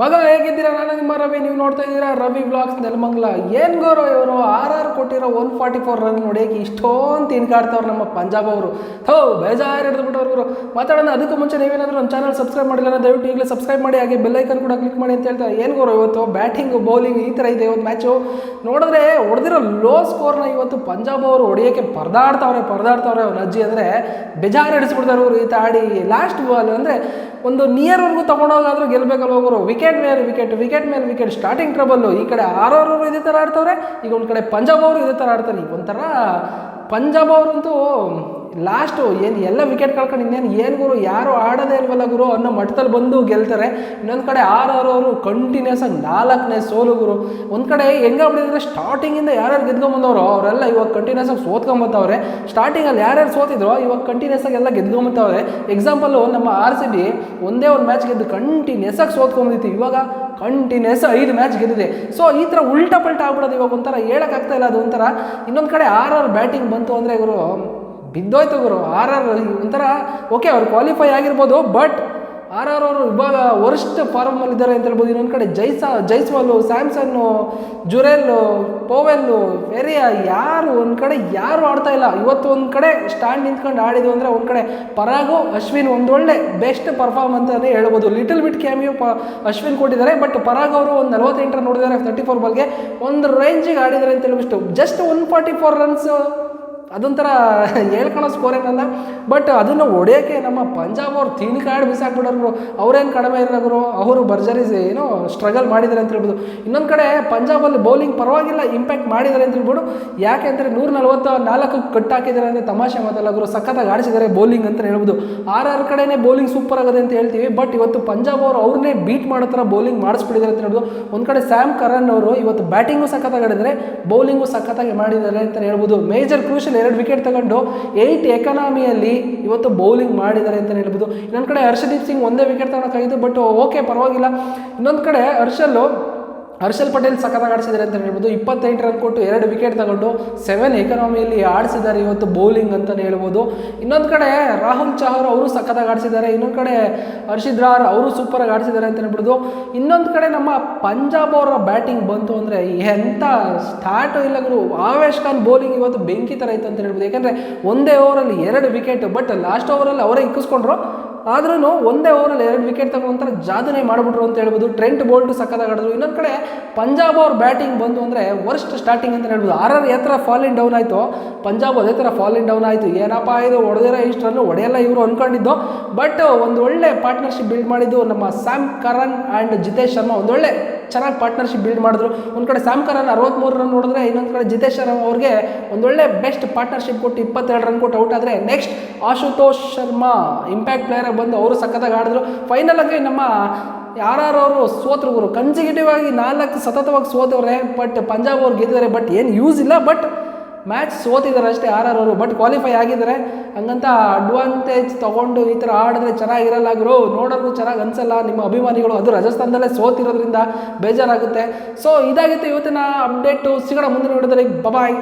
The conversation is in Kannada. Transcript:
ಮಗ ಹೇಗಿದ್ದೀರಾ? ನಾನು ನಿಮ್ಮ ರವಿ, ನೀವು ನೋಡ್ತಾ ಇದ್ದೀರಾ ರವಿ ಬ್ಲಾಗ್ಸ್ ನೆಲಮಂಗ್ಲ. ಏನು ಗೌರವ ಇವರು? ಆರ್ ಆರ್ ಕೊಟ್ಟಿರೋ ಒನ್ ಫಾರ್ಟಿ ಫೋರ್ ರನ್ ನೋಡಿ ಇಷ್ಟೊಂದು ತಿನ್ಕಾಡ್ತವ್ರು ನಮ್ಮ ಪಂಜಾಬ್ ಅವರು. ಥೋ, ಬೇಜಾರು ಹಿಡಿದ್ಬಿಟ್ಟವ್ರು ಇವರು. ಮಾತಾಡೋಣ, ಅದಕ್ಕೂ ಮುಂಚೆ ನೀವೇನಾದರೂ ನಮ್ಮ ಚಾನಲ್ ಸಬ್ಸ್ಕ್ರೈಬ್ ಮಾಡಿಲ್ಲ ಅಂದ್ರೆ ದಯವಿಟ್ಟು ಈಗಲೇ ಸಬ್ಸ್ಕ್ರೈಬ್ ಮಾಡಿ, ಹಾಗೆ ಬೆಲ್ಲೈಕನ್ ಕೂಡ ಕ್ಲಿಕ್ ಮಾಡಿ ಅಂತ ಹೇಳ್ತಾರೆ. ಏನು ಗೌರವ ಇವತ್ತು? ಬ್ಯಾಟಿಂಗ್ ಬೌಲಿಂಗ್ ಈ ಥರ ಇದೆ ಇವತ್ತು ಮ್ಯಾಚು ನೋಡಿದ್ರೆ ಹೊಡೆದಿರೋ ಲೋ ಸ್ಕೋರ್ನ ಇವತ್ತು ಪಂಜಾಬ್ ಅವರು ಹೊಡೆಯೋಕ್ಕೆ ಪರದಾಡ್ತಾವ್ರೆ ಪರದಾಡ್ತಾವ್ರೆ ಅವ್ರ ಅಜ್ಜಿ ಅಂದರೆ ಬೇಜಾರು ಹಿಡಿಸ್ಬಿಡ್ತಾರೆ ಅವರು ಈ ಆಡಿ ಲಾಸ್ಟ್ ಬಾಲ್ ಅಂದರೆ ಒಂದು ನಿಯರ್ವರೆಗೂ ತೊಗೊಂಡೋಗಾದ್ರೂ ಗೆಲ್ಲಬೇಕಲ್ವ ಅವರು ವಿಕೆಟ್ ಮೇಲೆ ವಿಕೆಟ್ ವಿಕೆಟ್ ಮೇಲೆ ವಿಕೆಟ್ ಸ್ಟಾರ್ಟಿಂಗ್ ಟ್ರಬಲ್ಲು ಈ ಕಡೆ ಆರೋರವರು ಇದೇ ಥರ ಆಡ್ತವ್ರೆ, ಈಗ ಒಂದು ಕಡೆ ಪಂಜಾಬ್ ಅವರು ಇದೇ ಥರ ಆಡ್ತಾರೆ. ಈಗ ಒಂಥರ ಪಂಜಾಬ್ ಅವರಂತೂ ಲಾಸ್ಟು ಏನು ಎಲ್ಲ ವಿಕೆಟ್ ಕಳ್ಕೊಂಡು ಇನ್ನೇನು ಏನು ಗುರು, ಯಾರು ಆಡೋದೇ ಇಲ್ವಲ್ಲ ಗುರು ಅನ್ನೋ ಮಟ್ಟದಲ್ಲಿ ಬಂದು ಗೆಲ್ತಾರೆ. ಇನ್ನೊಂದು ಕಡೆ ಆರ್ ಅವರು ಕಂಟಿನ್ಯೂಸ್ ಆಗಿ ನಾಲ್ಕನೇ ಸೋಲು ಗುರು. ಒಂದು ಕಡೆ ಹೆಂಗಾಗ್ಬಿಟ್ಟಿದ್ರೆ ಸ್ಟಾರ್ಟಿಂಗಿಂದ ಯಾರ್ಯಾರು ಗೆದ್ಕೊಂಬಂದವರು ಅವರೆಲ್ಲ ಇವಾಗ ಕಂಟಿನ್ಯೂಸ್ ಆಗಿ ಸೋತ್ಕೊಂಬತ್ತವ್ರೆ ಸ್ಟಾರ್ಟಿಂಗಲ್ಲಿ ಯಾರ್ಯಾರು ಸೋತಿದ್ರು ಇವಾಗ ಕಂಟಿನ್ಯೂಸ್ ಆಗಿ ಎಲ್ಲ ಗೆದ್ಕೊಂಬತ್ತವ್ರೆ ಎಕ್ಸಾಂಪಲು ನಮ್ಮ ಆರ್ ಸಿ ಬಿ ಒಂದೇ ಒಂದು ಮ್ಯಾಚ್ ಗೆದ್ದು ಕಂಟಿನ್ಯೂಸ್ ಆಗಿ ಸೋತ್ಕೊಂಬಂದಿತ್ತು ಇವಾಗ ಕಂಟಿನ್ಯೂಸ್ ಐದು ಮ್ಯಾಚ್ ಗೆದ್ದಿದೆ. ಸೊ ಈ ಥರ ಉಲ್ಟಾ ಪಲ್ಟ ಆಗ್ಬಿಡೋದು ಇವಾಗ ಒಂಥರ ಹೇಳೋಕ್ಕಾಗ್ತಾ ಇಲ್ಲ ಅದು ಒಂಥರ. ಇನ್ನೊಂದು ಕಡೆ ಆರ್ ಆರ್ ಬ್ಯಾಟಿಂಗ್ ಬಂತು ಅಂದರೆ ಇವರು ಬಿದ್ದೋಯ್ತು ಗುರು. ಆರ್ ಆರ್ ಒಂಥರ ಓಕೆ ಅವ್ರು ಕ್ವಾಲಿಫೈ ಆಗಿರ್ಬೋದು ಬಟ್ ಆರ್ ಆರ್ ಅವರು ಇವಾಗ ವರ್ಸ್ಟ್ ಫಾರ್ಮಲ್ಲಿದ್ದಾರೆ ಅಂತ ಹೇಳ್ಬೋದು. ಇನ್ನೊಂದು ಕಡೆ ಜೈಸಾ, ಜೈಸ್ವಾಲು, ಸ್ಯಾಮ್ಸನ್ನು, ಜುರೆಲ್ಲು, ಪೋವೆಲ್ಲು, ಫೆರಿಯ, ಯಾರು ಒಂದು ಕಡೆ ಯಾರು ಆಡ್ತಾ ಇಲ್ಲ. ಇವತ್ತು ಒಂದು ಕಡೆ ಸ್ಟ್ಯಾಂಡ್ ನಿಂತ್ಕೊಂಡು ಆಡಿದ್ವು ಅಂದರೆ ಒಂದು ಕಡೆ ಪರಾಗು, ಅಶ್ವಿನ್ ಒಂದೊಳ್ಳೆ ಬೆಸ್ಟ್ ಪರ್ಫಾರ್ಮ್ ಅಂತಲೇ ಹೇಳ್ಬೋದು. ಲಿಟಲ್ ಬಿಟ್ ಕ್ಯಾಮಿಯೋ ಪ, ಅಶ್ವಿನ್ ಕೊಟ್ಟಿದ್ದಾರೆ ಬಟ್ ಪರಾಗ್ ಅವರು ಒಂದು ನಲ್ವತ್ತೆಂಟರ ನೋಡಿದ್ದಾರೆ ತರ್ಟಿ ಫೋರ್ ಬಾಲ್ಗೆ ಒಂದು ರೇಂಜಿಗೆ ಆಡಿದ್ದಾರೆ ಅಂತ ಹೇಳ್ಬಿಟ್ಟು just one forty four runs ಅದೊಂಥರ ಹೇಳ್ಕೊಳೋ ಸ್ಕೋರ್ ಏನಲ್ಲ ಬಟ್ ಅದನ್ನು ಹೊಡೆಯೋಕ್ಕೆ ನಮ್ಮ ಪಂಜಾಬ್ ಅವ್ರು ತಿನ್ಕಾಡು ಬಿಸಾಕ್ಬಿಡೋರು ಅವ್ರೇನು ಕಡಿಮೆ ಇರೋರು ಅವರು ಭರ್ಜರಿ ಏನೋ ಸ್ಟ್ರಗಲ್ ಮಾಡಿದ್ದಾರೆ ಅಂತ ಹೇಳ್ಬೋದು. ಇನ್ನೊಂದು ಕಡೆ ಪಂಜಾಬಲ್ಲಿ ಬೌಲಿಂಗ್ ಪರವಾಗಿಲ್ಲ ಇಂಪ್ಯಾಕ್ಟ್ ಮಾಡಿದ್ದಾರೆ ಅಂತ ಹೇಳ್ಬೋದು. ಯಾಕೆ ಅಂದರೆ ನೂರ ನಲ್ವತ್ತ ನಾಲ್ಕು ಕಟ್ ಹಾಕಿದ್ದಾರೆ ಅಂದರೆ ತಮಾಷೆ ಮಾತಲ್ಲ ಅವರು ಸಖತ್ತಾಗಿ ಆಡಿಸಿದ್ದಾರೆ ಬೌಲಿಂಗ್ ಅಂತ ಹೇಳ್ಬೋದು. ಆರ್ ಕಡೆನೇ ಬೌಲಿಂಗ್ ಸೂಪರ್ ಆಗಿದೆ ಅಂತ ಹೇಳ್ತೀವಿ ಬಟ್ ಇವತ್ತು ಪಂಜಾಬ್ ಅವರು ಅವ್ರನ್ನೇ ಬೀಟ್ ಮಾಡೋ ಥರ ಬೌಲಿಂಗ್ ಮಾಡಿಸ್ಬಿಟ್ಟಿದ್ದಾರೆ ಅಂತ ಹೇಳ್ಬೋದು. ಒಂದು ಕಡೆ ಸ್ಯಾಮ್ ಕರನ್ ಅವರು, ಇವತ್ತು ಬ್ಯಾಟಿಂಗು ಸಖತ್ತಾಗಿ ಆಡಿದರೆ ಬೌಲಿಂಗು ಸಖತ್ತಾಗಿ ಮಾಡಿದ್ದಾರೆ ಅಂತ ಹೇಳ್ಬೋದು. ಮೇಜರ್ ಕ್ರೂಷಲ್ ಎರಡು ವಿಕೆಟ್ ತಗೊಂಡು ಏಯ್ಟ್ ಎಕನಾಮಿಯಲ್ಲಿ ಇವತ್ತು ಬೌಲಿಂಗ್ ಮಾಡಿದ್ದಾರೆ ಅಂತ ಹೇಳ್ಬೋದು. ಇನ್ನೊಂದು ಕಡೆ ಹರ್ಷದೀಪ್ ಸಿಂಗ್ ಒಂದೇ ವಿಕೆಟ್ ತಗೊಳಕ್ಕಾಗಿತ್ತು ಬಟ್ ಓಕೆ ಪರವಾಗಿಲ್ಲ. ಇನ್ನೊಂದು ಕಡೆ ಹರ್ಷಲ್ಲು ಹರ್ಷಲ್ ಪಟೇಲ್ ಸಖತ್ತಾಗಿ ಆಡಿಸಿದ್ದಾರೆ ಅಂತ ಹೇಳ್ಬೋದು. ಇಪ್ಪತ್ತೈದು ರನ್ ಕೊಟ್ಟು ಎರಡು ವಿಕೆಟ್ ತಗೊಂಡು ಸೆವೆನ್ ಎಕನಾಮಿಯಲ್ಲಿ ಆಡಿಸಿದ್ದಾರೆ ಇವತ್ತು ಬೌಲಿಂಗ್ ಅಂತಲೇ ಹೇಳ್ಬೋದು. ಇನ್ನೊಂದು ಕಡೆ ರಾಹುಲ್ ಚಹರ್ ಅವರು ಸಖತ್ತಾಗಿ ಆಡಿಸಿದ್ದಾರೆ. ಇನ್ನೊಂದು ಕಡೆ ಹರ್ಷಿದ್ ರಾರ್ ಅವರು ಸೂಪರಾಗಿ ಆಡಿಸಿದ್ದಾರೆ ಅಂತ ಹೇಳ್ಬೋದು ಇನ್ನೊಂದು ಕಡೆ ನಮ್ಮ ಪಂಜಾಬ್ ಅವರ ಬ್ಯಾಟಿಂಗ್ ಬಂತು ಅಂದರೆ ಎಂಥ ಸ್ಟಾರ್ಟು ಇಲ್ಲ ಗುರು. ಆವೇಶ್ ಖಾನ್ ಬೌಲಿಂಗ್ ಇವತ್ತು ಬೆಂಕಿ ಥರ ಇತ್ತು ಅಂತ ಹೇಳ್ಬೋದು. ಯಾಕಂದರೆ ಒಂದೇ ಓವರಲ್ಲಿ ಎರಡು ವಿಕೆಟ್ ಬಟ್ ಲಾಸ್ಟ್ ಓವರಲ್ಲಿ ಅವರೇ ಇಕ್ಕಿಸ್ಕೊಂಡ್ರು. ಆದ್ರೂ ಒಂದೇ ಓವರಲ್ಲಿ ಎರಡು ವಿಕೆಟ್ ತಗೊಂಡ್ರೆ ಜಾದನೆ ಮಾಡಿಬಿಟ್ರು ಅಂತ ಹೇಳ್ಬೋದು. ಟ್ರೆಂಟ್ ಬೋಲ್ಟು ಸಕ್ಕತ್ತಾಗಿ ಆಡಿದ್ರು. ಇನ್ನೊಂದು ಕಡೆ ಪಂಜಾಬ್ ಅವ್ರ ಬ್ಯಾಟಿಂಗ್ ಬಂತು ಅಂದರೆ ವರ್ಸ್ಟ್ ಸ್ಟಾರ್ಟಿಂಗ್ ಅಂತ ಹೇಳ್ಬೋದು. ಆರ್ ಆರ್ ಯಾವ ಫಾಲಿನ್ ಡೌನ್ ಆಯಿತು. ಪಂಜಾಬ್ ಅದೇ ಥರ ಫಾಲ್ ಇನ್ ಡೌನ್ ಆಯಿತು. ಏನಪ್ಪ ಇದು? ಹೊಡೆದಿರೋ ಇಷ್ಟರಲ್ಲೂ ಹೊಡೆಯಲ್ಲ ಇವರು ಅಂದ್ಕೊಂಡಿದ್ದು ಬಟ್ ಒಂದು ಒಳ್ಳೆ ಪಾರ್ಟ್ನರ್ಶಿಪ್ ಬಿಲ್ಡ್ ಮಾಡಿದ್ದು ನಮ್ಮ Sam Curran and Jitesh Sharma ಒಂದೊಳ್ಳೆ ಚೆನ್ನಾಗಿ ಪಾರ್ಟ್ನರ್ಶಿಪ್ ಬಿಲ್ಡ್ ಮಾಡಿದ್ರು. ಒಂದು ಕಡೆ ಸ್ಯಾಮ್ ಕರನ್ ಅರವತ್ತ್ಮೂರು ರನ್ ನೋಡಿದ್ರೆ, ಇನ್ನೊಂದು ಕಡೆ ಜಿತೇಶ್ ಶರ್ಮ ಅವ್ರಿಗೆ ಒಂದೊಳ್ಳೆ ಬೆಸ್ಟ್ ಪಾರ್ಟ್ನರ್ಶಿಪ್ ಕೊಟ್ಟು ಇಪ್ಪತ್ತೆರಡು ರನ್ ಕೊಟ್ಟು ಔಟ್ ಆದರೆ ನೆಕ್ಸ್ಟ್ ಆಶುತೋಷ್ ಶರ್ಮಾ ಇಂಪ್ಯಾಕ್ಟ್ ಪ್ಲೇಯರಾಗಿ ಬಂದು ಅವರು ಸಖತ್ತಾಗಿ ಆಡಿದ್ರು. ಫೈನಲ್ ಆಗಿ ನಮ್ಮ ಯಾರು ಸೋತರು ಗುರು ಕನ್ಸಿಕ್ಯೂಟಿವ್ ಆಗಿ ನಾಲ್ಕು ಸತತವಾಗಿ ಸೋತವ್ರೆ ಬಟ್ ಪಂಜಾಬ್ ಅವ್ರು ಗೆದ್ದಿದ್ದಾರೆ ಬಟ್ ಏನು ಯೂಸ್ ಇಲ್ಲ ಬಟ್ ಮ್ಯಾಚ್ ಸೋತಿದ್ದಾರೆ ಅಷ್ಟೇ ಆರ್ ಆರ್ ಅವರು ಬಟ್ ಕ್ವಾಲಿಫೈ ಆಗಿದ್ದಾರೆ. ಹಂಗಂತ ಅಡ್ವಾಂಟೇಜ್ ತೊಗೊಂಡು ಈ ಥರ ಆಡಿದ್ರೆ ಚೆನ್ನಾಗಿರಲ್ಲ ಗುರು. ನೋಡೋದು ಚೆನ್ನಾಗಿ ಅನಿಸಲ್ಲ. ನಿಮ್ಮ ಅಭಿಮಾನಿಗಳು ಅದು ರಾಜಸ್ಥಾನದಲ್ಲೇ ಸೋತಿರೋದ್ರಿಂದ ಬೇಜಾರಾಗುತ್ತೆ. ಸೊ ಇದಾಗಿತ್ತು ಇವತ್ತಿನ ಅಪ್ಡೇಟು ಸಿಗೋಣ ಮುಂದಿನ ವಿಡಿಯೋದಲ್ಲಿ. ಬಬಾಯ್